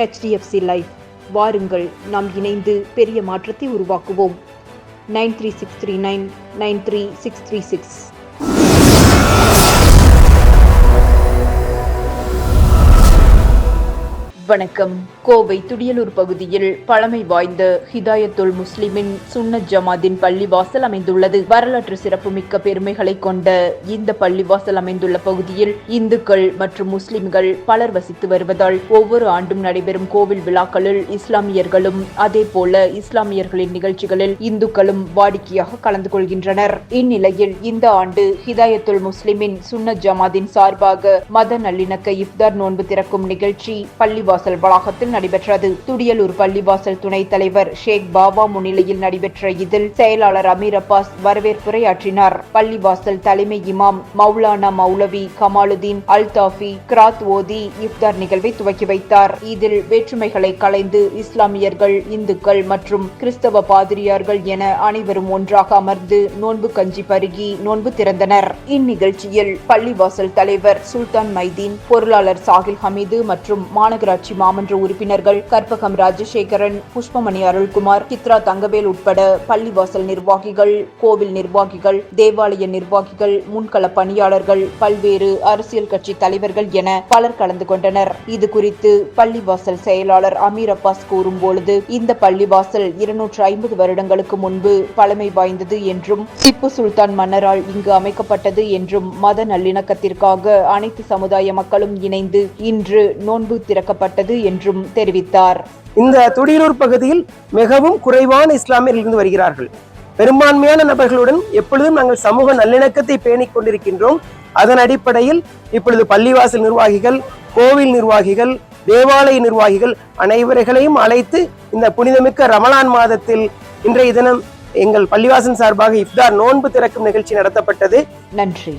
HDFC life வாருங்கள் நாம் இணைந்து பெரிய மாற்றத்தை உருவாக்குவோம். Nine three six three nine nine three six three six. வணக்கம். கோவை துடியலூர் பகுதியில் பழமை வாய்ந்த ஹிதாயத்துல் முஸ்லிமின் சுன்னத் ஜமாதின் பள்ளிவாசல் அமைந்துள்ளது. வரலாற்று சிறப்புமிக்க பெருமைகளை கொண்ட இந்த பள்ளிவாசல் அமைந்துள்ள பகுதியில் இந்துக்கள் மற்றும் முஸ்லிம்கள் பலர் வசித்து வருவதால் ஒவ்வொரு ஆண்டும் நடைபெறும் கோவில் விழாக்களில் இஸ்லாமியர்களும் அதே போல இஸ்லாமியர்களின் நிகழ்ச்சிகளில் இந்துக்களும் வாடிக்கையாக கலந்து கொள்கின்றனர். இந்நிலையில் இந்த ஆண்டு ஹிதாயத்துல் முஸ்லிமின் சுன்னத் ஜமாதின் சார்பாக மத நல்லிணக்க இஃப்தார் நோன்பு திறக்கும் நிகழ்ச்சி பள்ளிவாசல் வளாகத்தில் நடைபெற்றது. துடியலூர் பள்ளிவாசல் துணைத் தலைவர் ஷேக் பாபா முன்னிலையில் நடைபெற்ற இதில் செயலாளர் அமீர் அப்பாஸ் வரவேற்புரையாற்றினார். பள்ளிவாசல் தலைமை இமாம் மௌலானா மௌலவி கமாலுதீன் அல்தாஃபி கிராத் ஓதி இஃப்தார் நிகழ்வை துவக்கி வைத்தார். இதில் வேற்றுமைகளை களைந்து இஸ்லாமியர்கள் இந்துக்கள் மற்றும் கிறிஸ்தவ பாதிரியார்கள் என அனைவரும் ஒன்றாக அமர்ந்து நோன்பு கஞ்சி பருகி நோன்பு திறந்தனர். இந்நிகழ்ச்சியில் பள்ளிவாசல் தலைவர் சுல்தான் மைதீன் பொருளாளர் சாகில் ஹமீது மற்றும் மாநகராட்சி மாமன்ற உறுப்பினர்கள் கற்பகம் ராஜசேகரன் புஷ்பமணி அருள்குமார் சித்ரா தங்கவேல் உட்பட பள்ளிவாசல் நிர்வாகிகள் கோவில் நிர்வாகிகள் தேவாலய நிர்வாகிகள் முன்கள பணியாளர்கள் பல்வேறு அரசியல் கட்சி தலைவர்கள் என பலர் கலந்து கொண்டனர். இது குறித்து பள்ளிவாசல் செயலாளர் அமீர் அப்பாஸ் கூறும்பொழுது இந்த பள்ளிவாசல் இருநூற்று ஐம்பது வருடங்களுக்கு முன்பு பழமை வாய்ந்தது என்றும் திப்பு சுல்தான் மன்னரால் இங்கு அமைக்கப்பட்டது என்றும் மத நல்லிணக்கத்திற்காக அனைத்து சமுதாய மக்களும் இணைந்து இன்று நோன்பு திறக்கப்பட்டது என்றும் தெரிவித்தார். இந்த துடியலூர் பகுதியில் மிகவும் குறைவான இஸ்லாமியர்கள் இருந்து வருகிறார்கள். பெரும்பான்மையான நபர்களுடன் எப்பொழுதும் நாங்கள் சமூக நல்லிணக்கத்தை பேணிக் கொண்டிருக்கின்றோம். அதன் அடிப்படையில் இப்பொழுது பள்ளிவாசல் நிர்வாகிகள் கோவில் நிர்வாகிகள் தேவாலய நிர்வாகிகள் அனைவர்களையும் அழைத்து இந்த புனிதமிக்க ரமலான் மாதத்தில் இன்றைய தினம் எங்கள் பள்ளிவாசல் சார்பாக இஃப்தார் நோன்பு திறக்கும் நிகழ்ச்சி நடத்தப்பட்டது. நன்றி.